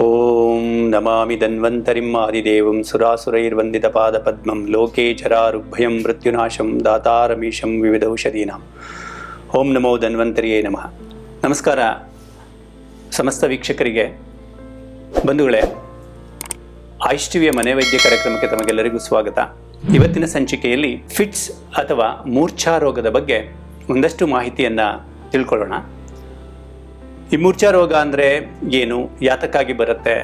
ಓಂ ನಮಾಮಿ ಧನ್ವಂತರಿಂ ಆದಿದೇವಂ ಸುರಾಸುರೈರ್ವಂದಿತ ಪಾದ ಪದ್ಮಂ ಲೋಕೇ ಚರಾರುಭಯಂ ಮೃತ್ಯುನಾಶಂ ದಾತಾರಮೀಶಂ ವಿವಿಧೌಷಧೀನಾಂ. ಓಂ ನಮೋ ಧನ್ವಂತರಿಯೇ ನಮಃ. ನಮಸ್ಕಾರ ಸಮಸ್ತ ವೀಕ್ಷಕರಿಗೆ. ಬಂಧುಗಳೇ ಆಯುಷ್ ಮನೆ ವೈದ್ಯ ಕಾರ್ಯಕ್ರಮಕ್ಕೆ ತಮಗೆಲ್ಲರಿಗೂ ಸ್ವಾಗತ. ಇವತ್ತಿನ ಸಂಚಿಕೆಯಲ್ಲಿ ಫಿಟ್ಸ್ ಅಥವಾ ಮೂರ್ಛಾ ರೋಗದ ಬಗ್ಗೆ ಒಂದಷ್ಟು ಮಾಹಿತಿಯನ್ನು ತಿಳ್ಕೊಳ್ಳೋಣ. ಈ ಮೂರ್ಛಾ ರೋಗ ಅಂದರೆ ಏನು? ಯಾತಕ್ಕಾಗಿ ಬರುತ್ತೆ?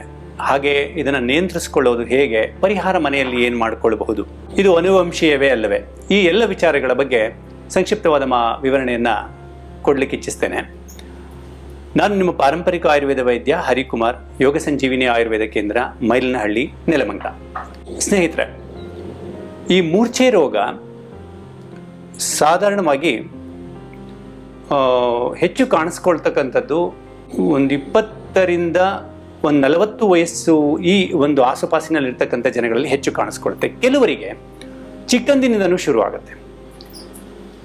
ಹಾಗೆ ಇದನ್ನು ನಿಯಂತ್ರಿಸಿಕೊಳ್ಳೋದು ಹೇಗೆ? ಪರಿಹಾರ ಮನೆಯಲ್ಲಿ ಏನು ಮಾಡಿಕೊಳ್ಳಬಹುದು ಇದು ಅನುವಂಶೀಯವೇ ಅಲ್ಲವೇ? ಈ ಎಲ್ಲ ವಿಚಾರಗಳ ಬಗ್ಗೆ ಸಂಕ್ಷಿಪ್ತವಾದ ಮಾ ವಿವರಣೆಯನ್ನು ಕೊಡಲಿಕ್ಕೆ ಇಚ್ಛಿಸ್ತೇನೆ. ನಾನು ನಿಮ್ಮ ಪಾರಂಪರಿಕ ಆಯುರ್ವೇದ ವೈದ್ಯ ಹರಿಕುಮಾರ್, ಯೋಗ ಸಂಜೀವಿನಿ ಆಯುರ್ವೇದ ಕೇಂದ್ರ, ಮೈಲನಹಳ್ಳಿ ನೆಲಮಂಗ ಸ್ನೇಹಿತರೆ, ಈ ಮೂರ್ಛೆ ರೋಗ ಸಾಧಾರಣವಾಗಿ ಹೆಚ್ಚು ಕಾಣಿಸ್ಕೊಳ್ತಕ್ಕಂಥದ್ದು ಒಂದು ಇಪ್ಪತ್ತರಿಂದ ಒಂದು ನಲವತ್ತು ವಯಸ್ಸು ಈ ಒಂದು ಆಸುಪಾಸಿನಲ್ಲಿರ್ತಕ್ಕಂಥ ಜನಗಳಲ್ಲಿ ಹೆಚ್ಚು ಕಾಣಿಸ್ಕೊಳುತ್ತೆ ಕೆಲವರಿಗೆ ಚಿಕ್ಕಂದಿನಿಂದನೂ ಶುರುವಾಗುತ್ತೆ.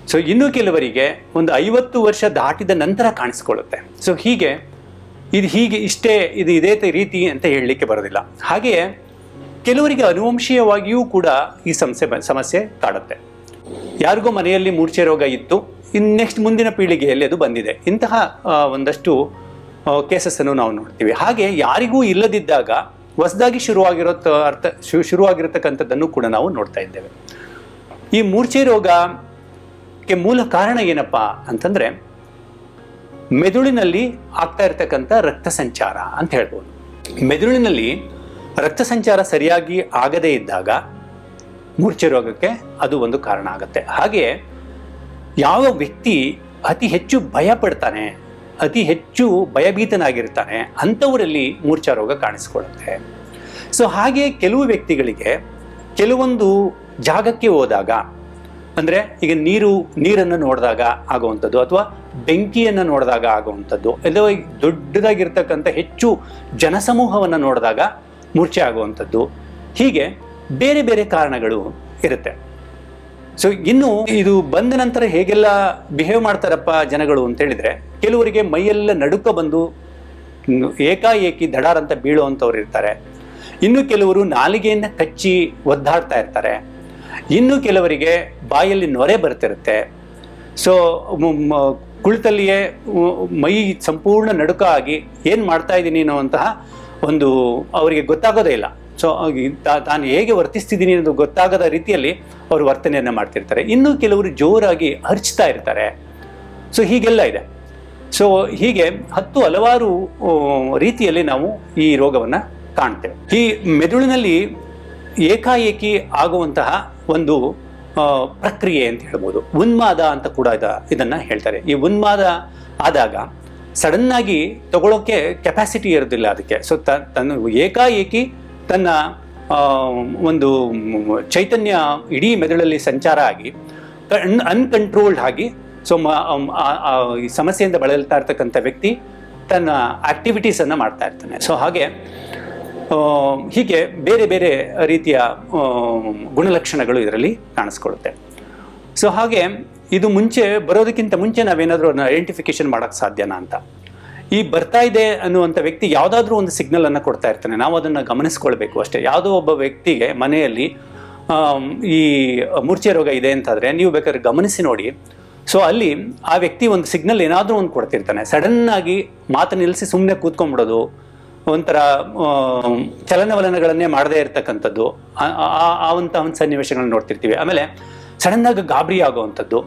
ಸೊ ಇನ್ನೂ ಕೆಲವರಿಗೆ ಒಂದು ಐವತ್ತು ವರ್ಷ ದಾಟಿದ ನಂತರ ಕಾಣಿಸ್ಕೊಳ್ಳುತ್ತೆ ಸೊ ಹೀಗೆ ಇದು ಹೀಗೆ ಇಷ್ಟೇ, ಇದು ಇದೇ ರೀತಿ ಅಂತ ಹೇಳಲಿಕ್ಕೆ ಬರೋದಿಲ್ಲ. ಹಾಗೆಯೇ ಕೆಲವರಿಗೆ ಅನುವಂಶೀಯವಾಗಿಯೂ ಕೂಡ ಈ ಸಮಸ್ಯೆ ಸಮಸ್ಯೆ ಕಾಡುತ್ತೆ ಯಾರಿಗೋ ಮನೆಯಲ್ಲಿ ಮೂರ್ಛೆ ರೋಗ ಇತ್ತು. ಇನ್ನು ನೆಕ್ಸ್ಟ್ ಮುಂದಿನ ಪೀಳಿಗೆಯಲ್ಲಿ ಅದು ಬಂದಿದೆ. ಇಂತಹ ಒಂದಷ್ಟು ಕೇಸಸ್ಸನ್ನು ನಾವು ನೋಡ್ತೀವಿ. ಹಾಗೆ ಯಾರಿಗೂ ಇಲ್ಲದಿದ್ದಾಗ ಹೊಸದಾಗಿ ಶುರುವಾಗಿರೋ ಅರ್ಥ ಶುರುವಾಗಿರತಕ್ಕಂಥದ್ದನ್ನು ಕೂಡ ನಾವು ನೋಡ್ತಾ ಇದ್ದೇವೆ. ಈ ಮೂರ್ಛೆ ರೋಗಕ್ಕೆ ಮೂಲ ಕಾರಣ ಏನಪ್ಪ ಅಂತಂದರೆ ಮೆದುಳಿನಲ್ಲಿ ಆಗ್ತಾ ಇರತಕ್ಕಂಥ ರಕ್ತ ಸಂಚಾರ ಅಂತ ಹೇಳ್ಬೋದು. ಮೆದುಳಿನಲ್ಲಿ ರಕ್ತ ಸಂಚಾರ ಸರಿಯಾಗಿ ಆಗದೇ ಇದ್ದಾಗ ಮೂರ್ಛೆ ರೋಗಕ್ಕೆ ಅದು ಒಂದು ಕಾರಣ ಆಗುತ್ತೆ. ಹಾಗೆ ಯಾವ ವ್ಯಕ್ತಿ ಅತಿ ಹೆಚ್ಚು ಭಯ ಪಡ್ತಾನೆ ಅತಿ ಹೆಚ್ಚು ಭಯಭೀತನಾಗಿರ್ತಾನೆ, ಅಂಥವರಲ್ಲಿ ಮೂರ್ಛಾ ರೋಗ ಕಾಣಿಸ್ಕೊಳ್ಳುತ್ತೆ. ಸೊ ಹಾಗೆ ಕೆಲವು ವ್ಯಕ್ತಿಗಳಿಗೆ ಕೆಲವೊಂದು ಜಾಗಕ್ಕೆ ಹೋದಾಗ, ಅಂದರೆ ಈಗ ನೀರು, ನೀರನ್ನು ನೋಡಿದಾಗ ಆಗುವಂಥದ್ದು ಅಥವಾ ಬೆಂಕಿಯನ್ನು ನೋಡಿದಾಗ ಆಗುವಂಥದ್ದು, ಅಥವಾ ಈಗ ದೊಡ್ಡದಾಗಿರ್ತಕ್ಕಂಥ ಹೆಚ್ಚು ಜನಸಮೂಹವನ್ನು ನೋಡಿದಾಗ ಮೂರ್ಛೆ ಆಗುವಂಥದ್ದು. ಹೀಗೆ ಬೇರೆ ಬೇರೆ ಕಾರಣಗಳು ಇರುತ್ತೆ. ಸೊ ಇನ್ನು ಇದು ಬಂದ ನಂತರ ಹೇಗೆಲ್ಲ ಬಿಹೇವ್ ಮಾಡ್ತಾರಪ್ಪ ಜನಗಳು ಅಂತ ಹೇಳಿದ್ರೆ, ಕೆಲವರಿಗೆ ಮೈಯೆಲ್ಲ ನಡುಕ ಬಂದು ಏಕಾಏಕಿ ದಡಾರ್ ಅಂತ ಬೀಳುವಂಥವ್ರು ಇರ್ತಾರೆ. ಇನ್ನು ಕೆಲವರು ನಾಲಿಗೆಯನ್ನು ಕಚ್ಚಿ ಒದ್ದಾಡ್ತಾ ಇರ್ತಾರೆ. ಇನ್ನು ಕೆಲವರಿಗೆ ಬಾಯಲ್ಲಿ ನೊರೆ ಬರ್ತಿರುತ್ತೆ. ಸೊ ಕುಳಿತಲ್ಲಿಯೇ ಮೈ ಸಂಪೂರ್ಣ ನಡುಕ ಆಗಿ ಏನು ಮಾಡ್ತಾ ಇದ್ದೀನಿ ಅನ್ನುವಂತಹ ಒಂದು ಅವರಿಗೆ ಗೊತ್ತಾಗೋದೇ ಇಲ್ಲ. ಸೊ ತಾನು ಹೇಗೆ ವರ್ತಿಸ್ತಿದ್ದೀನಿ ಅನ್ನೋದು ಗೊತ್ತಾಗದ ರೀತಿಯಲ್ಲಿ ಅವರು ವರ್ತನೆಯನ್ನು ಮಾಡ್ತಿರ್ತಾರೆ. ಇನ್ನೂ ಕೆಲವರು ಜೋರಾಗಿ ಹರ್ಚ್ತಾ ಇರ್ತಾರೆ. ಸೊ, ಹೀಗೆಲ್ಲ ಇದೆ. ಸೊ, ಹೀಗೆ ಹತ್ತು ಹಲವಾರು ರೀತಿಯಲ್ಲಿ ನಾವು ಈ ರೋಗವನ್ನು ಕಾಣ್ತೇವೆ. ಈ ಮೆದುಳಿನಲ್ಲಿ ಏಕಾಏಕಿ ಆಗುವಂತಹ ಒಂದು ಪ್ರಕ್ರಿಯೆ ಅಂತ ಹೇಳ್ಬೋದು. ಉನ್ಮಾದ ಅಂತ ಕೂಡ ಇದ, ಇದನ್ನು ಹೇಳ್ತಾರೆ. ಈ ಉನ್ಮಾದ ಆದಾಗ ಸಡನ್ನಾಗಿ ತಗೊಳ್ಳೋಕೆ ಕೆಪಾಸಿಟಿ ಇರೋದಿಲ್ಲ ಅದಕ್ಕೆ. ಸೊ ತನ್ನ ಏಕಾಏಕಿ ತನ್ನ ಒಂದು ಚೈತನ್ಯ ಇಡೀ ಮೆದುಳಲ್ಲಿ ಸಂಚಾರ ಆಗಿ ಅನ್ಕಂಟ್ರೋಲ್ಡ್ ಆಗಿ, ಸೊ ಈ ಸಮಸ್ಯೆಯಿಂದ ಬಳಲ್ತಾ ಇರ್ತಕ್ಕಂಥ ವ್ಯಕ್ತಿ ತನ್ನ ಆಕ್ಟಿವಿಟೀಸನ್ನು ಮಾಡ್ತಾ ಇರ್ತಾನೆ. ಸೊ ಹಾಗೆ ಹೀಗೆ ಬೇರೆ ಬೇರೆ ರೀತಿಯ ಗುಣಲಕ್ಷಣಗಳು ಇದರಲ್ಲಿ ಕಾಣಿಸ್ಕೊಳ್ಳುತ್ತೆ. ಸೊ ಹಾಗೆ, ಇದು ಮುಂಚೆ ಬರೋದಕ್ಕಿಂತ ಮುಂಚೆ ನಾವೇನಾದರೂ ಐಡೆಂಟಿಫಿಕೇಶನ್ ಮಾಡೋಕ್ಕೆ ಸಾಧ್ಯನಾ ಅಂತ? ಈ ಬರ್ತಾ ಇದೆ ಅನ್ನುವಂಥ ವ್ಯಕ್ತಿ ಯಾವುದಾದ್ರೂ ಒಂದು ಸಿಗ್ನಲ್ ಅನ್ನು ಕೊಡ್ತಾ ಇರ್ತಾನೆ. ನಾವು ಅದನ್ನು ಗಮನಿಸ್ಕೊಳ್ಬೇಕು ಅಷ್ಟೇ. ಯಾವುದೋ ಒಬ್ಬ ವ್ಯಕ್ತಿಗೆ ಮನೆಯಲ್ಲಿ ಈ ಮೂರ್ಛೆ ರೋಗ ಇದೆ ಅಂತಾದರೆ ನೀವು ಬೇಕಾದ್ರೆ ಗಮನಿಸಿ ನೋಡಿ. ಸೊ ಅಲ್ಲಿ ಆ ವ್ಯಕ್ತಿ ಒಂದು ಸಿಗ್ನಲ್ ಏನಾದರೂ ಒಂದು ಕೊಡ್ತಿರ್ತಾನೆ. ಸಡನ್ ಆಗಿ ಮಾತು ನಿಲ್ಲಿಸಿ ಸುಮ್ಮನೆ ಕೂತ್ಕೊಂಡ್ಬಿಡೋದು, ಒಂಥರ ಚಲನವಲನಗಳನ್ನೇ ಮಾಡದೇ ಇರತಕ್ಕಂಥದ್ದು, ಆ- ಒಂದು ಸನ್ನಿವೇಶಗಳನ್ನ ನೋಡ್ತಿರ್ತೀವಿ. ಆಮೇಲೆ ಸಡನ್ನಾಗಿ ಗಾಬರಿ ಆಗುವಂಥದ್ದು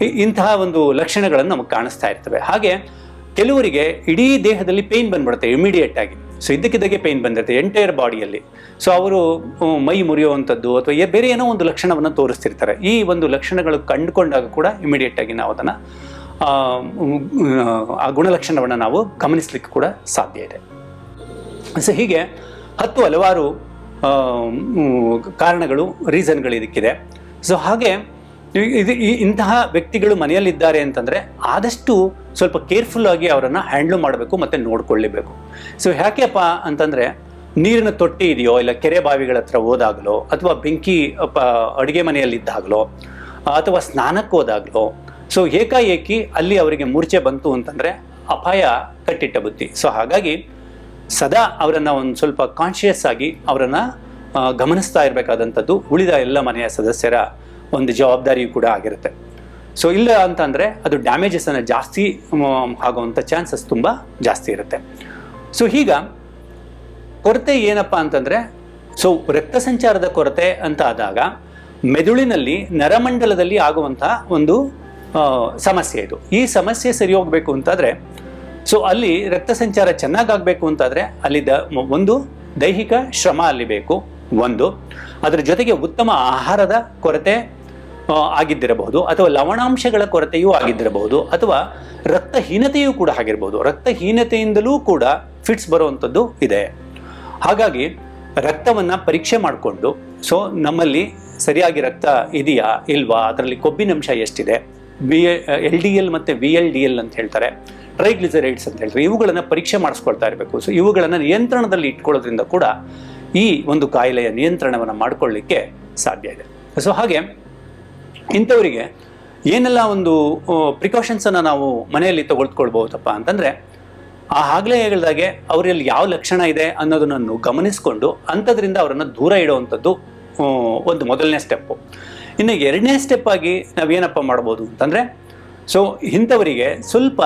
ಇಂತಹ ಒಂದು ಲಕ್ಷಣಗಳನ್ನು ನಮಗೆ ಕಾಣಿಸ್ತಾ ಇರ್ತವೆ. ಹಾಗೆ ಕೆಲವರಿಗೆ ಇಡೀ ದೇಹದಲ್ಲಿ ಪೇಯ್ನ್ ಬಂದ್ಬಿಡುತ್ತೆ ಇಮಿಡಿಯೇಟ್ ಆಗಿ. ಸೊ ಇದ್ದಕ್ಕಿದ್ದಾಗೆ ಪೇಯ್ನ್ ಬಂದಿರುತ್ತೆ ಎಂಟೈರ್ ಬಾಡಿಯಲ್ಲಿ ಸೊ ಅವರು ಮೈ ಮುರಿಯುವಂಥದ್ದು ಅಥವಾ ಬೇರೆ ಏನೋ ಒಂದು ಲಕ್ಷಣವನ್ನು ತೋರಿಸ್ತಿರ್ತಾರೆ. ಈ ಒಂದು ಲಕ್ಷಣಗಳು ಕಂಡುಕೊಂಡಾಗ ಕೂಡ ಇಮಿಡಿಯೇಟ್ ಆಗಿ ನಾವು ಅದನ್ನು, ಆ ಗುಣಲಕ್ಷಣವನ್ನು ನಾವು ಗಮನಿಸ್ಲಿಕ್ಕೆ ಕೂಡ ಸಾಧ್ಯ ಇದೆ. ಸೊ ಹೀಗೆ ಹತ್ತು ಹಲವಾರು ಕಾರಣಗಳು ರೀಸನ್ಗಳು ಇದಕ್ಕಿದೆ. ಸೊ ಹಾಗೆ ಇದು ಈ- ಇಂತಹ ವ್ಯಕ್ತಿಗಳು ಮನೆಯಲ್ಲಿದ್ದಾರೆ ಅಂತಂದರೆ ಆದಷ್ಟು ಸ್ವಲ್ಪ ಕೇರ್ಫುಲ್ ಆಗಿ ಅವರನ್ನು ಹ್ಯಾಂಡ್ಲ್ ಮಾಡಬೇಕು ಮತ್ತು ನೋಡ್ಕೊಳ್ಳೇಬೇಕು. ಸೊ ಯಾಕೆಪ್ಪ ಅಂತಂದರೆ ನೀರಿನ ತೊಟ್ಟಿ ಇದೆಯೋ ಇಲ್ಲ ಕೆರೆ ಬಾವಿಗಳ ಹತ್ರ ಹೋದಾಗಲೋ ಅಥವಾ ಬೆಂಕಿ ಪ ಅಡುಗೆ ಮನೆಯಲ್ಲಿದ್ದಾಗಲೋ ಅಥವಾ ಸ್ನಾನಕ್ಕೆ ಹೋದಾಗಲೋ ಸೊ ಏಕಾಏಕಿ ಅಲ್ಲಿ ಅವರಿಗೆ ಮೂರ್ಛೆ ಬಂತು ಅಂತಂದರೆ ಅಪಾಯ ಕಟ್ಟಿಟ್ಟ ಬುತ್ತಿ ಸೊ ಹಾಗಾಗಿ ಸದಾ ಅವರನ್ನು ಒಂದು ಸ್ವಲ್ಪ ಕಾನ್ಷಿಯಸ್ ಆಗಿ ಅವರನ್ನು ಗಮನಿಸ್ತಾ ಇರಬೇಕಾದಂಥದ್ದು ಉಳಿದ ಎಲ್ಲ ಮನೆಯ ಸದಸ್ಯರ ಒಂದು ಜವಾಬ್ದಾರಿಯು ಕೂಡ ಆಗಿರುತ್ತೆ. ಸೊ ಇಲ್ಲ ಅಂತಂದರೆ ಅದು ಡ್ಯಾಮೇಜಸನ್ನು ಜಾಸ್ತಿ ಆಗೋವಂಥ ಆಗುವಂಥ ಚಾನ್ಸಸ್ ತುಂಬ ಜಾಸ್ತಿ ಇರುತ್ತೆ. ಸೊ ಈಗ ಕೊರತೆ ಏನಪ್ಪ ಅಂತಂದರೆ ಸೊ ರಕ್ತ ಸಂಚಾರದ ಕೊರತೆ ಅಂತ ಆದಾಗ ಮೆದುಳಿನಲ್ಲಿ ನರಮಂಡಲದಲ್ಲಿ ಆಗುವಂತಹ ಒಂದು ಸಮಸ್ಯೆ ಇದು. ಈ ಸಮಸ್ಯೆ ಸರಿ ಹೋಗಬೇಕು ಅಂತಾದರೆ ಸೊ ಅಲ್ಲಿ ರಕ್ತ ಸಂಚಾರ ಚೆನ್ನಾಗಾಗಬೇಕು ಅಂತಾದರೆ ಅಲ್ಲಿ ದ ಒಂದು ದೈಹಿಕ ಶ್ರಮ ಅಲ್ಲಿ ಬೇಕು. ಒಂದು, ಅದರ ಜೊತೆಗೆ ಉತ್ತಮ ಆಹಾರದ ಕೊರತೆ ಆಗಿದ್ದಿರಬಹುದು, ಅಥವಾ ಲವಣಾಂಶಗಳ ಕೊರತೆಯೂ ಆಗಿದ್ದಿರಬಹುದು, ಅಥವಾ ರಕ್ತಹೀನತೆಯೂ ಕೂಡ ಆಗಿರ್ಬೋದು. ರಕ್ತಹೀನತೆಯಿಂದಲೂ ಕೂಡ ಫಿಟ್ಸ್ ಬರುವಂಥದ್ದು ಇದೆ. ಹಾಗಾಗಿ ರಕ್ತವನ್ನು ಪರೀಕ್ಷೆ ಮಾಡಿಕೊಂಡು ಸೊ ನಮ್ಮಲ್ಲಿ ಸರಿಯಾಗಿ ರಕ್ತ ಇದೆಯಾ, ಇಲ್ವಾ, ಅದರಲ್ಲಿ ಕೊಬ್ಬಿನಂಶ ಎಷ್ಟಿದೆ ಬಿ ಎಲ್ ಡಿ ಎಲ್ ಮತ್ತು ವಿ ಎಲ್ ಡಿ ಎಲ್ ಅಂತ ಹೇಳ್ತಾರೆ ಟ್ರೈಗ್ಲಿಸರೈಡ್ಸ್ ಅಂತ ಹೇಳ್ತಾರೆ, ಇವುಗಳನ್ನು ಪರೀಕ್ಷೆ ಮಾಡಿಸ್ಕೊಳ್ತಾ ಇರಬೇಕು. ಸೊ ಇವುಗಳನ್ನು ನಿಯಂತ್ರಣದಲ್ಲಿ ಇಟ್ಕೊಳ್ಳೋದ್ರಿಂದ ಕೂಡ ಈ ಒಂದು ಕಾಯಿಲೆಯ ನಿಯಂತ್ರಣವನ್ನು ಮಾಡಿಕೊಳ್ಳಿಕ್ಕೆ ಸಾಧ್ಯ ಇದೆ. ಸೊ ಹಾಗೆ ಇಂಥವರಿಗೆ ಏನೆಲ್ಲ ಒಂದು ಪ್ರಿಕಾಷನ್ಸನ್ನು ನಾವು ಮನೆಯಲ್ಲಿ ತಗೊಳ್ಕೊಳ್ಬಹುದಪ್ಪ ಅಂತಂದರೆ, ಆ ಆಗಲೇ ಹೇಳಿದಾಗೆ ಅವರಲ್ಲಿ ಯಾವ ಲಕ್ಷಣ ಇದೆ ಅನ್ನೋದನ್ನು ಗಮನಿಸಿಕೊಂಡು ಅಂಥದ್ರಿಂದ ಅವರನ್ನು ದೂರ ಇಡುವಂಥದ್ದು ಒಂದು ಮೊದಲನೇ ಸ್ಟೆಪ್ಪು ಇನ್ನು ಎರಡನೇ ಸ್ಟೆಪ್ ಆಗಿ ನಾವೇನಪ್ಪ ಮಾಡ್ಬೋದು ಅಂತಂದರೆ ಸೊ ಇಂಥವರಿಗೆ ಸ್ವಲ್ಪ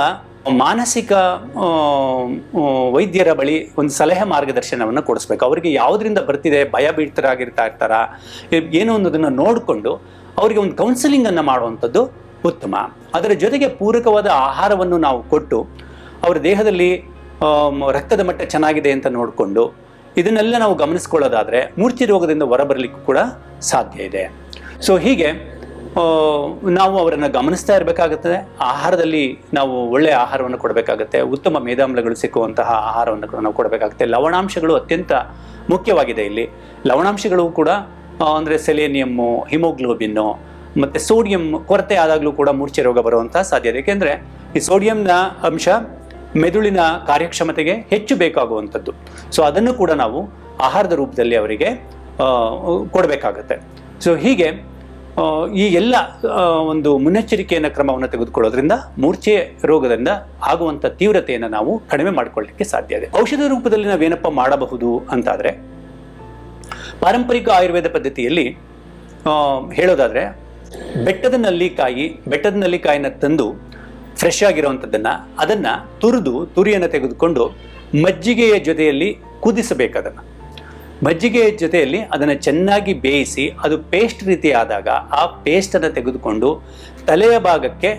ಮಾನಸಿಕ ವೈದ್ಯರ ಬಳಿ ಒಂದು ಸಲಹೆ ಮಾರ್ಗದರ್ಶನವನ್ನು ಕೊಡಿಸ್ಬೇಕು. ಅವರಿಗೆ ಯಾವುದರಿಂದ ಬರ್ತಿದೆ, ಭಯ ಬೀಳ್ತರಾಗಿರ್ತಾ ಇರ್ತಾರ ಏನು ಅನ್ನೋದನ್ನು ನೋಡಿಕೊಂಡು ಅವರಿಗೆ ಒಂದು ಕೌನ್ಸಿಲಿಂಗನ್ನು ಮಾಡುವಂಥದ್ದು ಉತ್ತಮ. ಅದರ ಜೊತೆಗೆ ಪೂರಕವಾದ ಆಹಾರವನ್ನು ನಾವು ಕೊಟ್ಟು, ಅವರ ದೇಹದಲ್ಲಿ ರಕ್ತದ ಮಟ್ಟ ಚೆನ್ನಾಗಿದೆ ಅಂತ ನೋಡಿಕೊಂಡು, ಇದನ್ನೆಲ್ಲ ನಾವು ಗಮನಿಸ್ಕೊಳ್ಳೋದಾದರೆ ಮೂರ್ಛೆ ರೋಗದಿಂದ ಹೊರಬರಲಿಕ್ಕೂ ಕೂಡ ಸಾಧ್ಯ ಇದೆ. ಸೊ ಹೀಗೆ ನಾವು ಅವರನ್ನು ಗಮನಿಸ್ತಾ ಇರಬೇಕಾಗುತ್ತದೆ ಆಹಾರದಲ್ಲಿ ನಾವು ಒಳ್ಳೆಯ ಆಹಾರವನ್ನು ಕೊಡಬೇಕಾಗುತ್ತೆ. ಉತ್ತಮ ಮೇಧಾಮ್ಲಗಳು ಸಿಕ್ಕುವಂತಹ ಆಹಾರವನ್ನು ನಾವು ಕೊಡಬೇಕಾಗುತ್ತೆ. ಲವಣಾಂಶಗಳು ಅತ್ಯಂತ ಮುಖ್ಯವಾಗಿದೆ ಇಲ್ಲಿ. ಲವಣಾಂಶಗಳು ಕೂಡ ಅಂದರೆ ಸೆಲೇನಿಯಮ್ಮು, ಹಿಮೋಗ್ಲೋಬಿನ್ನು, ಮತ್ತು ಸೋಡಿಯಂ ಕೊರತೆ ಆದಾಗಲೂ ಕೂಡ ಮೂರ್ಛೆ ರೋಗ ಬರುವಂಥ ಸಾಧ್ಯತೆ ಏಕೆಂದರೆ ಈ ಸೋಡಿಯಂನ ಅಂಶ ಮೆದುಳಿನ ಕಾರ್ಯಕ್ಷಮತೆಗೆ ಹೆಚ್ಚು ಬೇಕಾಗುವಂಥದ್ದು. ಸೊ ಅದನ್ನು ಕೂಡ ನಾವು ಆಹಾರದ ರೂಪದಲ್ಲಿ ಅವರಿಗೆ ಕೊಡಬೇಕಾಗತ್ತೆ. ಸೊ ಹೀಗೆ ಈ ಎಲ್ಲ ಒಂದು ಮುನ್ನೆಚ್ಚರಿಕೆಯನ್ನು ಕ್ರಮವನ್ನು ತೆಗೆದುಕೊಳ್ಳೋದ್ರಿಂದ ಮೂರ್ಛೆ ರೋಗದಿಂದ ಆಗುವಂಥ ತೀವ್ರತೆಯನ್ನು ನಾವು ಕಡಿಮೆ ಮಾಡಿಕೊಳ್ಳಲಿಕ್ಕೆ ಸಾಧ್ಯ ಇದೆ. ಔಷಧ ರೂಪದಲ್ಲಿ ನಾವೇನಪ್ಪ ಮಾಡಬಹುದು ಅಂತಾದರೆ ಪಾರಂಪರಿಕ ಆಯುರ್ವೇದ ಪದ್ಧತಿಯಲ್ಲಿ ಹೇಳೋದಾದರೆ, ಬೆಟ್ಟದ ನಲ್ಲಿಕಾಯಿ, ಬೆಟ್ಟದ ನಲ್ಲಿಕಾಯಿನ ತಂದು ಫ್ರೆಶ್ ಆಗಿರುವಂಥದ್ದನ್ನು, ಅದನ್ನು ತುರಿದು ತುರಿಯನ್ನು ತೆಗೆದುಕೊಂಡು ಮಜ್ಜಿಗೆಯ ಜೊತೆಯಲ್ಲಿ ಕುದಿಸಬೇಕು ಅದನ್ನು ಮಜ್ಜಿಗೆಯ ಜೊತೆಯಲ್ಲಿ ಅದನ್ನು ಚೆನ್ನಾಗಿ ಬೇಯಿಸಿ, ಅದು ಪೇಸ್ಟ್ ರೀತಿ ಆದಾಗ ಆ ಪೇಸ್ಟನ್ನು ತೆಗೆದುಕೊಂಡು ತಲೆಯ ಭಾಗಕ್ಕೆ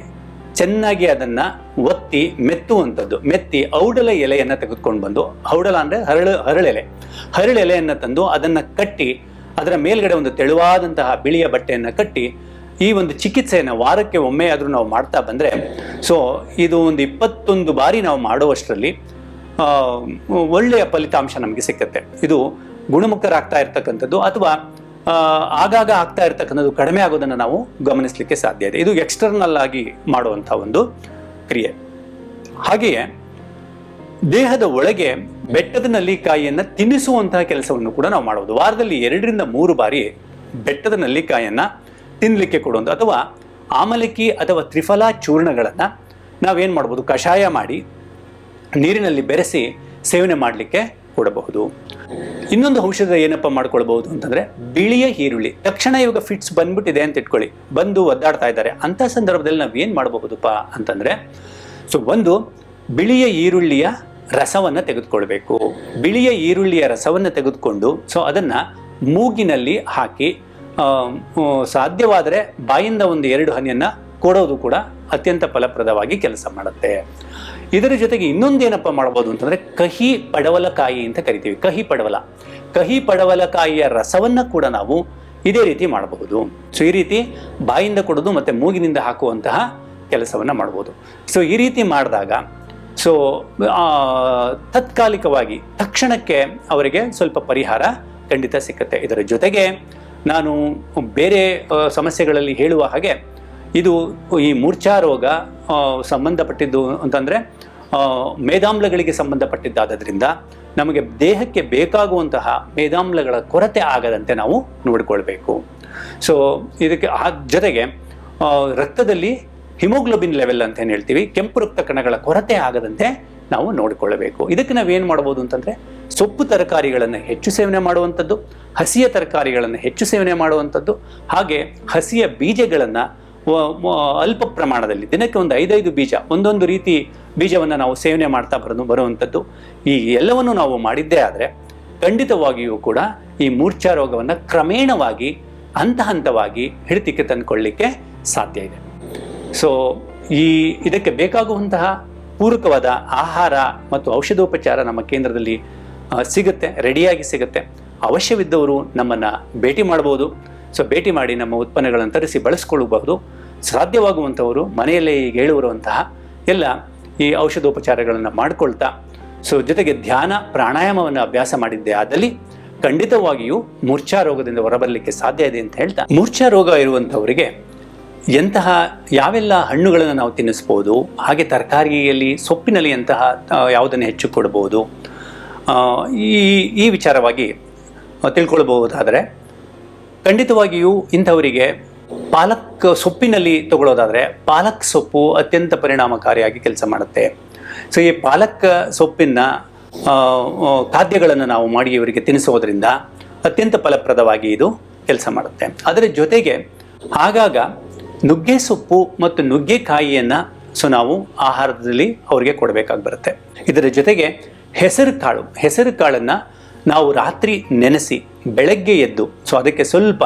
ಚೆನ್ನಾಗಿ ಅದನ್ನು ಒತ್ತಿ ಮೆತ್ತುವಂಥದ್ದು, ಮೆತ್ತಿ ಔಡಲ ಎಲೆಯನ್ನು ತೆಗೆದುಕೊಂಡು ಬಂದು ಔಡಲ ಅಂದರೆ ಹರಳು, ಹರಳೆಲೆ. ಹರಳೆಲೆಯನ್ನು ತಂದು ಅದನ್ನು ಕಟ್ಟಿ, ಅದರ ಮೇಲ್ಗಡೆ ಒಂದು ತೆಳುವಾದಂತಹ ಬಿಳಿಯ ಬಟ್ಟೆಯನ್ನು ಕಟ್ಟಿ, ಈ ಒಂದು ಚಿಕಿತ್ಸೆಯನ್ನು ವಾರಕ್ಕೆ ಒಮ್ಮೆ ಆದರೂ ನಾವು ಮಾಡ್ತಾ ಬಂದರೆ, ಸೊ ಇದು ಒಂದು ಇಪ್ಪತ್ತೊಂದು ಬಾರಿ ನಾವು ಮಾಡುವಷ್ಟರಲ್ಲಿ ಒಳ್ಳೆಯ ಫಲಿತಾಂಶ ನಮಗೆ ಸಿಕ್ಕತ್ತೆ. ಇದು ಗುಣಮುಖರಾಗ್ತಾ ಇರ್ತಕ್ಕಂಥದ್ದು ಅಥವಾ ಆಗಾಗ ಆಗ್ತಾ ಇರ್ತಕ್ಕಂಥದ್ದು ಕಡಿಮೆ ಆಗೋದನ್ನು ನಾವು ಗಮನಿಸಲಿಕ್ಕೆ ಸಾಧ್ಯ ಇದೆ. ಇದು ಎಕ್ಸ್ಟರ್ನಲ್ ಆಗಿ ಮಾಡುವಂಥ ಒಂದು ಕ್ರಿಯೆ. ಹಾಗೆಯೇ ದೇಹದ ಒಳಗೆ ಬೆಟ್ಟದ ನಲ್ಲಿಕಾಯಿಯನ್ನು ತಿನ್ನಿಸುವಂತಹ ಕೆಲಸವನ್ನು ಕೂಡ ನಾವು ಮಾಡಬಹುದು ವಾರದಲ್ಲಿ ಎರಡರಿಂದ ಮೂರು ಬಾರಿ ಬೆಟ್ಟದ ನಲ್ಲಿಕಾಯಿಯನ್ನು ತಿನ್ನಲಿಕ್ಕೆ ಕೊಡುವಂಥ ಅಥವಾ ಆಮಲಕಿ ಅಥವಾ ತ್ರಿಫಲ ಚೂರ್ಣಗಳನ್ನು ನಾವೇನು ಮಾಡ್ಬೋದು? ಕಷಾಯ ಮಾಡಿ ನೀರಿನಲ್ಲಿ ಬೆರೆಸಿ ಸೇವನೆ ಮಾಡಲಿಕ್ಕೆ ಕೊಡಬಹುದು. ಇನ್ನೊಂದು ಔಷಧ ಏನಪ್ಪ ಮಾಡ್ಕೊಳ್ಬಹುದು ಅಂತಂದ್ರೆ ಬಿಳಿಯ ಈರುಳ್ಳಿ. ತಕ್ಷಣ ಇವಾಗ ಫಿಟ್ಸ್ ಬಂದ್ಬಿಟ್ಟಿದೆ ಅಂತ ಇಟ್ಕೊಳ್ಳಿ. ಬಂದು ಒದ್ದಾಡ್ತಾ ಇದ್ದಾರೆ. ಅಂತ ಸಂದರ್ಭದಲ್ಲಿ ನಾವು ಏನು ಮಾಡಬಹುದಪ್ಪ ಅಂತಂದ್ರೆ, ಸೊ ಒಂದು, ಬಿಳಿಯ ಈರುಳ್ಳಿಯ ರಸವನ್ನು ತೆಗೆದುಕೊಳ್ಬೇಕು. ಬಿಳಿಯ ಈರುಳ್ಳಿಯ ರಸವನ್ನು ತೆಗೆದುಕೊಂಡು, ಸೊ ಅದನ್ನು ಮೂಗಿನಲ್ಲಿ ಹಾಕಿ ಸಾಧ್ಯವಾದರೆ ಬಾಯಿಂದ ಒಂದು ಎರಡು ಹನಿಯನ್ನು ಕೊಡೋದು ಕೂಡ ಅತ್ಯಂತ ಫಲಪ್ರದವಾಗಿ ಕೆಲಸ ಮಾಡುತ್ತೆ. ಇದರ ಜೊತೆಗೆ ಇನ್ನೊಂದೇನಪ್ಪ ಮಾಡ್ಬೋದು ಅಂತಂದರೆ ಕಹಿ ಪಡವಲಕಾಯಿ ಅಂತ ಕರಿತೀವಿ. ಕಹಿ ಪಡವಲ. ಕಹಿ ಪಡವಲಕಾಯಿಯ ರಸವನ್ನು ಕೂಡ ನಾವು ಇದೇ ರೀತಿ ಮಾಡಬಹುದು. ಸೊ, ಈ ರೀತಿ ಬಾಯಿಂದ ಕೊಡೋದು ಮತ್ತು ಮೂಗಿನಿಂದ ಹಾಕುವಂತಹ ಕೆಲಸವನ್ನು ಮಾಡ್ಬೋದು. ಸೊ, ಈ ರೀತಿ ಮಾಡಿದಾಗ, ಸೊ ತತ್ಕಾಲಿಕವಾಗಿ ತಕ್ಷಣಕ್ಕೆ ಅವರಿಗೆ ಸ್ವಲ್ಪ ಪರಿಹಾರ ಖಂಡಿತ ಸಿಕ್ಕತ್ತೆ. ಇದರ ಜೊತೆಗೆ ನಾನು ಬೇರೆ ಸಮಸ್ಯೆಗಳಲ್ಲಿ ಹೇಳುವ ಹಾಗೆ ಇದು ಈ ಮೂರ್ಛಾ ರೋಗ ಸಂಬಂಧಪಟ್ಟಿದ್ದು ಅಂತಂದರೆ ಮೇಧಾಮ್ಲಗಳಿಗೆ ಸಂಬಂಧಪಟ್ಟಿದ್ದಾದ್ದರಿಂದ ನಮಗೆ ದೇಹಕ್ಕೆ ಬೇಕಾಗುವಂತಹ ಮೇಧಾಮ್ಲಗಳ ಕೊರತೆ ಆಗದಂತೆ ನಾವು ನೋಡಿಕೊಳ್ಬೇಕು. ಸೊ ಇದಕ್ಕೆ ಆ ಜೊತೆಗೆ ರಕ್ತದಲ್ಲಿ ಹಿಮೋಗ್ಲೋಬಿನ್ ಲೆವೆಲ್ ಅಂತ ಏನು ಹೇಳ್ತೀವಿ, ಕೆಂಪು ರಕ್ತ ಕಣಗಳ ಕೊರತೆ ಆಗದಂತೆ ನಾವು ನೋಡಿಕೊಳ್ಳಬೇಕು. ಇದಕ್ಕೆ ನಾವೇನು ಮಾಡ್ಬೋದು ಅಂತಂದರೆ, ಸೊಪ್ಪು ತರಕಾರಿಗಳನ್ನು ಹೆಚ್ಚು ಸೇವನೆ ಮಾಡುವಂಥದ್ದು, ಹಸಿಯ ತರಕಾರಿಗಳನ್ನು ಹೆಚ್ಚು ಸೇವನೆ ಮಾಡುವಂಥದ್ದು, ಹಾಗೆ ಹಸಿಯ ಬೀಜಗಳನ್ನು ಅಲ್ಪ ಪ್ರಮಾಣದಲ್ಲಿ ದಿನಕ್ಕೆ ಒಂದು ಐದೈದು ಬೀಜ, ಒಂದೊಂದು ರೀತಿ ಬೀಜವನ್ನು ನಾವು ಸೇವನೆ ಮಾಡ್ತಾ ಬರೋದು ಬರುವಂಥದ್ದು ಈ ಎಲ್ಲವನ್ನು ನಾವು ಮಾಡಿದ್ದೇ ಆದರೆ ಖಂಡಿತವಾಗಿಯೂ ಕೂಡ ಈ ಮೂರ್ಛಾ ರೋಗವನ್ನು ಕ್ರಮೇಣವಾಗಿ ಹಂತ ಹಂತವಾಗಿ ಹಿಡಿತಕ್ಕೆ ತಂದುಕೊಳ್ಳಿಕ್ಕೆ ಸಾಧ್ಯ ಇದೆ. ಸೊ ಈ ಇದಕ್ಕೆ ಬೇಕಾಗುವಂತಹ ಪೂರಕವಾದ ಆಹಾರ ಮತ್ತು ಔಷಧೋಪಚಾರ ನಮ್ಮ ಕೇಂದ್ರದಲ್ಲಿ ಸಿಗುತ್ತೆ, ರೆಡಿಯಾಗಿ ಸಿಗುತ್ತೆ. ಅವಶ್ಯವಿದ್ದವರು ನಮ್ಮನ್ನು ಭೇಟಿ ಮಾಡ್ಬೋದು ಸೊ ಭೇಟಿ ಮಾಡಿ ನಮ್ಮ ಉತ್ಪನ್ನಗಳನ್ನು ತರಿಸಿ ಬಳಸ್ಕೊಳ್ಳಬಹುದು ಸಾಧ್ಯವಾಗುವಂಥವರು ಮನೆಯಲ್ಲೇ ಈಗ ಹೇಳುವಂತಹ ಎಲ್ಲ ಈ ಔಷಧೋಪಚಾರಗಳನ್ನು ಮಾಡಿಕೊಳ್ತಾ, ಸೊ ಜೊತೆಗೆ ಧ್ಯಾನ, ಪ್ರಾಣಾಯಾಮವನ್ನು ಅಭ್ಯಾಸ ಮಾಡಿದ್ದೆ ಆದಲ್ಲಿ ಖಂಡಿತವಾಗಿಯೂ ಮೂರ್ಛಾ ರೋಗದಿಂದ ಹೊರಬರಲಿಕ್ಕೆ ಸಾಧ್ಯ ಇದೆ ಅಂತ ಹೇಳ್ತಾ, ಮೂರ್ಛಾ ರೋಗ ಇರುವಂಥವರಿಗೆ ಎಂತಹ ಯಾವೆಲ್ಲ ಹಣ್ಣುಗಳನ್ನು ನಾವು ತಿನ್ನಿಸ್ಬೋದು, ಹಾಗೆ ತರಕಾರಿಯಲ್ಲಿ ಸೊಪ್ಪಿನಲ್ಲಿ ಎಂತಹ ಯಾವುದನ್ನು ಹೆಚ್ಚು ಕೊಡ್ಬೋದು ಈ ಈ ವಿಚಾರವಾಗಿ ತಿಳ್ಕೊಳ್ಬಹುದಾದರೆ ಖಂಡಿತವಾಗಿಯೂ ಇಂಥವರಿಗೆ ಪಾಲಕ್ ಸೊಪ್ಪಿನಲ್ಲಿ ತಗೊಳ್ಳೋದಾದರೆ ಪಾಲಕ್ ಸೊಪ್ಪು ಅತ್ಯಂತ ಪರಿಣಾಮಕಾರಿಯಾಗಿ ಕೆಲಸ ಮಾಡುತ್ತೆ. ಸೊ ಈ ಪಾಲಕ್ ಸೊಪ್ಪಿನ ಖಾದ್ಯಗಳನ್ನು ನಾವು ಮಾಡಿ ಇವರಿಗೆ ತಿನ್ನಿಸೋದ್ರಿಂದ ಅತ್ಯಂತ ಫಲಪ್ರದವಾಗಿ ಇದು ಕೆಲಸ ಮಾಡುತ್ತೆ. ಅದರ ಜೊತೆಗೆ ಆಗಾಗ ನುಗ್ಗೆ ಸೊಪ್ಪು ಮತ್ತು ನುಗ್ಗೆಕಾಯಿಯನ್ನು ಸೊ ನಾವು ಆಹಾರದಲ್ಲಿ ಅವರಿಗೆ ಕೊಡಬೇಕಾಗಿ ಬರುತ್ತೆ. ಇದರ ಜೊತೆಗೆ ಹೆಸರು ಕಾಳು, ಹೆಸರು ಕಾಳನ್ನು ನಾವು ರಾತ್ರಿ ನೆನೆಸಿ ಬೆಳಗ್ಗೆ ಎದ್ದು ಸೊ ಅದಕ್ಕೆ ಸ್ವಲ್ಪ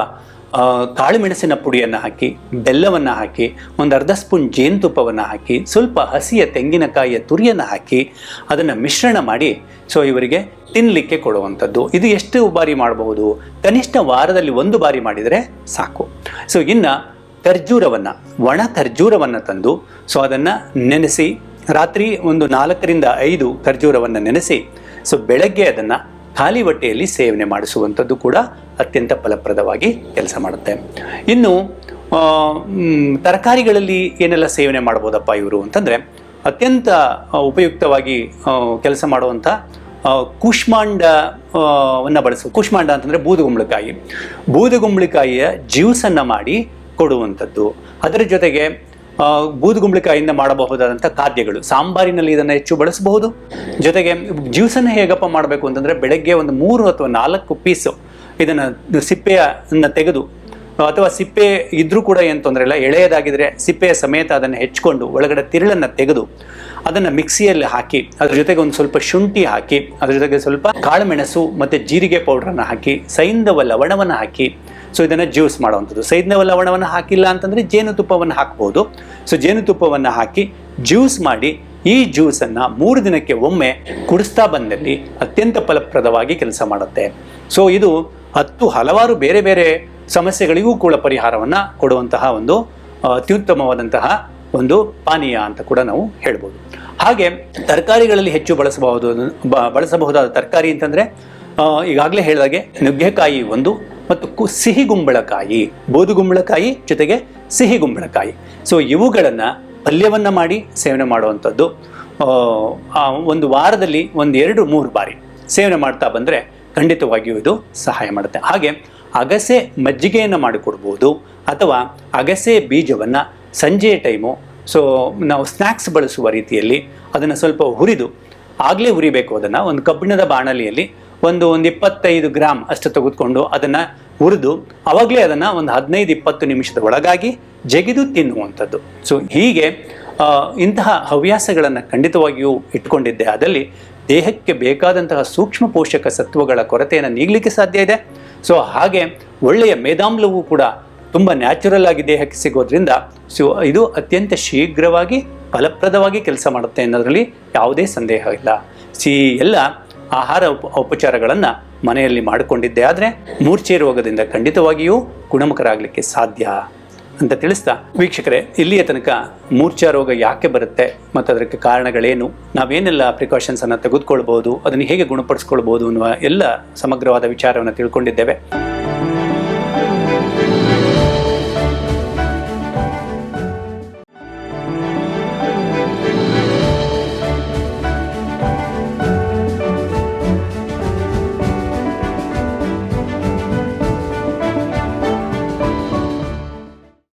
ಕಾಳುಮೆಣಸಿನ ಪುಡಿಯನ್ನು ಹಾಕಿ, ಬೆಲ್ಲವನ್ನು ಹಾಕಿ, ಒಂದು ಅರ್ಧ ಸ್ಪೂನ್ ಜೇನುತುಪ್ಪವನ್ನು ಹಾಕಿ, ಸ್ವಲ್ಪ ಹಸಿಯ ತೆಂಗಿನಕಾಯಿಯ ತುರಿಯನ್ನು ಹಾಕಿ ಅದನ್ನು ಮಿಶ್ರಣ ಮಾಡಿ, ಸೊ ಇವರಿಗೆ ತಿನ್ನಲಿಕ್ಕೆ ಕೊಡುವಂಥದ್ದು. ಇದು ಎಷ್ಟು ಬಾರಿ ಮಾಡಬಹುದು? ಕನಿಷ್ಠ ವಾರದಲ್ಲಿ ಒಂದು ಬಾರಿ ಮಾಡಿದರೆ ಸಾಕು. ಸೊ ಇನ್ನು ಖರ್ಜೂರವನ್ನು ಒಣ ಖರ್ಜೂರವನ್ನು ತಂದು, ಸೊ ಅದನ್ನು ನೆನೆಸಿ, ರಾತ್ರಿ ಒಂದು ನಾಲ್ಕರಿಂದ ಐದು ಖರ್ಜೂರವನ್ನು ನೆನೆಸಿ, ಸೊ ಬೆಳಗ್ಗೆ ಅದನ್ನು ಖಾಲಿ ಹೊಟ್ಟೆಯಲ್ಲಿ ಸೇವನೆ ಮಾಡಿಸುವಂಥದ್ದು ಕೂಡ ಅತ್ಯಂತ ಫಲಪ್ರದವಾಗಿ ಕೆಲಸ ಮಾಡುತ್ತೆ. ಇನ್ನು ತರಕಾರಿಗಳಲ್ಲಿ ಏನೆಲ್ಲ ಸೇವನೆ ಮಾಡ್ಬೋದಪ್ಪ ಇವರು ಅಂತಂದರೆ, ಅತ್ಯಂತ ಉಪಯುಕ್ತವಾಗಿ ಕೆಲಸ ಮಾಡುವಂಥ ಕುಷ್ಮಾಂಡವನ್ನು ಬಳಸು, ಕೂಷ್ಮಾಂಡ ಅಂತಂದರೆ ಬೂದುಗುಂಬಳಕಾಯಿ. ಬೂದುಗುಂಬಳಕಾಯಿಯ ಜ್ಯೂಸನ್ನು ಮಾಡಿ ಕೊಡುವಂಥದ್ದು. ಅದರ ಜೊತೆಗೆ ಆ, ಬೂದುಗುಂಬಳಕಾಯಿಯಿಂದ ಮಾಡಬಹುದಾದಂಥ ಖಾದ್ಯಗಳು. ಸಾಂಬಾರಿನಲ್ಲಿ ಇದನ್ನು ಹೆಚ್ಚು ಬಳಸಬಹುದು. ಜೊತೆಗೆ ಜ್ಯೂಸನ್ನು ಹೇಗಪ್ಪ ಮಾಡಬೇಕು ಅಂತಂದರೆ ಬೆಳಗ್ಗೆ ಒಂದು ಮೂರು ಅಥವಾ ನಾಲ್ಕು ಪೀಸು ಇದನ್ನು ಸಿಪ್ಪೆಯನ್ನು ತೆಗೆದು ಅಥವಾ ಸಿಪ್ಪೆ ಇದ್ರೂ ಕೂಡ ಏನು ತೊಂದರೆ ಇಲ್ಲ. ಎಳೆಯದಾಗಿದ್ದರೆ ಸಿಪ್ಪೆಯ ಸಮೇತ ಅದನ್ನು ಹೆಚ್ಕೊಂಡು ಒಳಗಡೆ ತಿರುಳನ್ನು ತೆಗೆದು ಅದನ್ನು ಮಿಕ್ಸಿಯಲ್ಲಿ ಹಾಕಿ ಅದ್ರ ಜೊತೆಗೆ ಒಂದು ಸ್ವಲ್ಪ ಶುಂಠಿ ಹಾಕಿ ಅದ್ರ ಜೊತೆಗೆ ಸ್ವಲ್ಪ ಕಾಳುಮೆಣಸು ಮತ್ತು ಜೀರಿಗೆ ಪೌಡ್ರನ್ನು ಹಾಕಿ ಸೈಂಧವ ಲವಣವನ್ನು ಹಾಕಿ ಸೊ ಇದನ್ನು ಜ್ಯೂಸ್ ಮಾಡುವಂಥದ್ದು. ಸೈದ್ನವ ಲವಣವನ್ನು ಹಾಕಿಲ್ಲ ಅಂತಂದರೆ ಜೇನುತುಪ್ಪವನ್ನು ಹಾಕ್ಬೋದು. ಸೊ ಜೇನುತುಪ್ಪವನ್ನು ಹಾಕಿ ಜ್ಯೂಸ್ ಮಾಡಿ ಈ ಜ್ಯೂಸನ್ನು ಮೂರು ದಿನಕ್ಕೆ ಒಮ್ಮೆ ಕುಡಿಸ್ತಾ ಬಂದಲ್ಲಿ ಅತ್ಯಂತ ಫಲಪ್ರದವಾಗಿ ಕೆಲಸ ಮಾಡುತ್ತೆ. ಸೊ ಇದು ಹತ್ತು ಹಲವಾರು ಬೇರೆ ಬೇರೆ ಸಮಸ್ಯೆಗಳಿಗೂ ಕೂಡ ಪರಿಹಾರವನ್ನು ಕೊಡುವಂತಹ ಒಂದು ಅತ್ಯುತ್ತಮವಾದಂತಹ ಒಂದು ಪಾನೀಯ ಅಂತ ಕೂಡ ನಾವು ಹೇಳ್ಬೋದು. ಹಾಗೆ ತರಕಾರಿಗಳಲ್ಲಿ ಹೆಚ್ಚು ಬಳಸಬಹುದು ಬಳಸಬಹುದಾದ ತರಕಾರಿ ಅಂತಂದರೆ ಈಗಾಗಲೇ ಹೇಳಿದಾಗೆ ನುಗ್ಗೆಕಾಯಿ ಒಂದು ಮತ್ತು ಸಿಹಿ ಗುಂಬಳಕಾಯಿ ಬೂದುಗುಂಬಳಕಾಯಿ ಜೊತೆಗೆ ಸಿಹಿ ಗುಂಬಳಕಾಯಿ. ಸೊ ಇವುಗಳನ್ನು ಪಲ್ಯವನ್ನು ಮಾಡಿ ಸೇವನೆ ಮಾಡುವಂಥದ್ದು. ಒಂದು ವಾರದಲ್ಲಿ ಒಂದು ಎರಡು, ಮೂರು ಬಾರಿ ಸೇವನೆ ಮಾಡ್ತಾ ಬಂದರೆ ಖಂಡಿತವಾಗಿಯೂ ಇದು ಸಹಾಯ ಮಾಡುತ್ತೆ. ಹಾಗೆ ಅಗಸೆ ಮಜ್ಜಿಗೆಯನ್ನು ಮಾಡಿಕೊಡ್ಬೋದು ಅಥವಾ ಅಗಸೆ ಬೀಜವನ್ನು ಸಂಜೆಯ ಟೈಮು, ಸೊ, ನಾವು ಸ್ನ್ಯಾಕ್ಸ್ ಬಳಸುವ ರೀತಿಯಲ್ಲಿ ಅದನ್ನು ಸ್ವಲ್ಪ ಹುರಿದು ಆಗಲೇ ಹುರಿಬೇಕು ಅದನ್ನು. ಒಂದು ಕಬ್ಬಿಣದ ಬಾಣಲಿಯಲ್ಲಿ ಒಂದು ಒಂದು ಇಪ್ಪತ್ತೈದು ಗ್ರಾಮ್ ಅಷ್ಟು ತೆಗೆದುಕೊಂಡು ಅದನ್ನು ಹುರಿದು ಅವಾಗಲೇ ಅದನ್ನು ಒಂದು ಹದಿನೈದು ಇಪ್ಪತ್ತು ನಿಮಿಷದ ಒಳಗಾಗಿ ಜಗಿದು ತಿನ್ನುವಂಥದ್ದು. ಸೊ ಹೀಗೆ ಇಂತಹ ಹವ್ಯಾಸಗಳನ್ನು ಖಂಡಿತವಾಗಿಯೂ ಇಟ್ಕೊಂಡಿದ್ದೆ. ಅದಲ್ಲಿ ದೇಹಕ್ಕೆ ಬೇಕಾದಂತಹ ಸೂಕ್ಷ್ಮ ಪೋಷಕ ಸತ್ವಗಳ ಕೊರತೆಯನ್ನು ನೀಗಲಿಕ್ಕೆ ಸಾಧ್ಯ ಇದೆ. ಸೊ ಹಾಗೆ ಒಳ್ಳೆಯ ಮೇಧಾಮ್ಲವೂ ಕೂಡ ತುಂಬ ನ್ಯಾಚುರಲ್ ಆಗಿ ದೇಹಕ್ಕೆ ಸಿಗೋದ್ರಿಂದ ಸೊ ಇದು ಅತ್ಯಂತ ಶೀಘ್ರವಾಗಿ ಫಲಪ್ರದವಾಗಿ ಕೆಲಸ ಮಾಡುತ್ತೆ ಅನ್ನೋದರಲ್ಲಿ ಯಾವುದೇ ಸಂದೇಹ ಇಲ್ಲ. ಸಿ ಎಲ್ಲ ಆಹಾರ ಉಪ ಉಪಚಾರಗಳನ್ನು ಮನೆಯಲ್ಲಿ ಮಾಡಿಕೊಂಡಿದ್ದೆ. ಆದರೆ ಮೂರ್ಛೆ ರೋಗದಿಂದ ಖಂಡಿತವಾಗಿಯೂ ಗುಣಮುಖರಾಗಲಿಕ್ಕೆ ಸಾಧ್ಯ ಅಂತ ತಿಳಿಸ್ತಾ, ವೀಕ್ಷಕರೇ, ಇಲ್ಲಿಯ ತನಕ ಮೂರ್ಛಾ ರೋಗ ಯಾಕೆ ಬರುತ್ತೆ? ಮತ್ತು ಅದಕ್ಕೆ ಕಾರಣಗಳೇನು? ನಾವೇನೆಲ್ಲ ಪ್ರಿಕಾಷನ್ಸನ್ನು ತೆಗೆದುಕೊಳ್ಬೋದು? ಅದನ್ನು ಹೇಗೆ ಗುಣಪಡಿಸ್ಕೊಳ್ಬೋದು ಅನ್ನುವ ಎಲ್ಲ ಸಮಗ್ರವಾದ ವಿಚಾರವನ್ನು ತಿಳ್ಕೊಂಡಿದ್ದೇವೆ.